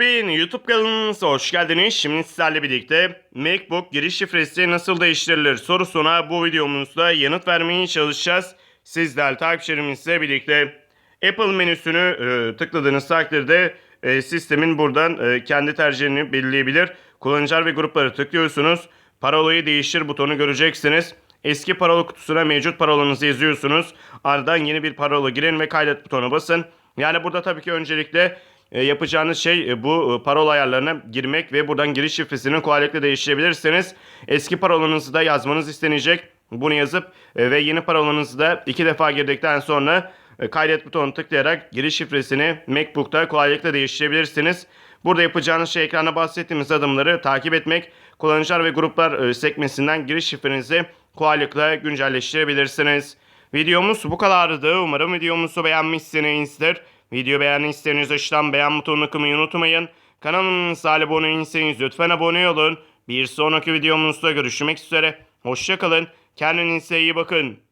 Bin YouTube kanalımıza hoş geldiniz. Şimdi sizlerle birlikte MacBook giriş şifresi nasıl değiştirilir sorusuna bu videomuzda yanıt vermeye çalışacağız. Sizler takipçilerimizle birlikte Apple menüsünü e, tıkladığınız takdirde e, sistemin buradan e, kendi tercihini belirleyebilir. Kullanıcılar ve grupları tıklıyorsunuz. Parolayı değiştir butonu göreceksiniz. Eski parola kutusuna mevcut parolanızı yazıyorsunuz. Ardından yeni bir parola girin ve kaydet butonu basın. Yani burada tabii ki öncelikle yapacağınız şey e, bu e, parola ayarlarına girmek ve buradan giriş şifresini kolaylıkla değiştirebilirsiniz. Eski parolanızı da yazmanız istenecek. Bunu yazıp e, ve yeni parolanızı da iki defa girdikten sonra e, kaydet butonunu tıklayarak giriş şifresini MacBook'ta kolaylıkla değiştirebilirsiniz. Burada yapacağınız şey ekranda bahsettiğimiz adımları takip etmek. Kullanıcılar ve gruplar e, sekmesinden giriş şifrenizi kolaylıkla güncelleştirebilirsiniz. Videomuz bu kadardı. Umarım videomuzu beğenmişsinizdir. Video beğendiyseniz aşağıdan beğen butonuna kılmayı unutmayın. Kanalımıza abone değilseniz lütfen abone olun. Bir sonraki videomuzda görüşmek üzere. Hoşçakalın. Kendinize iyi bakın.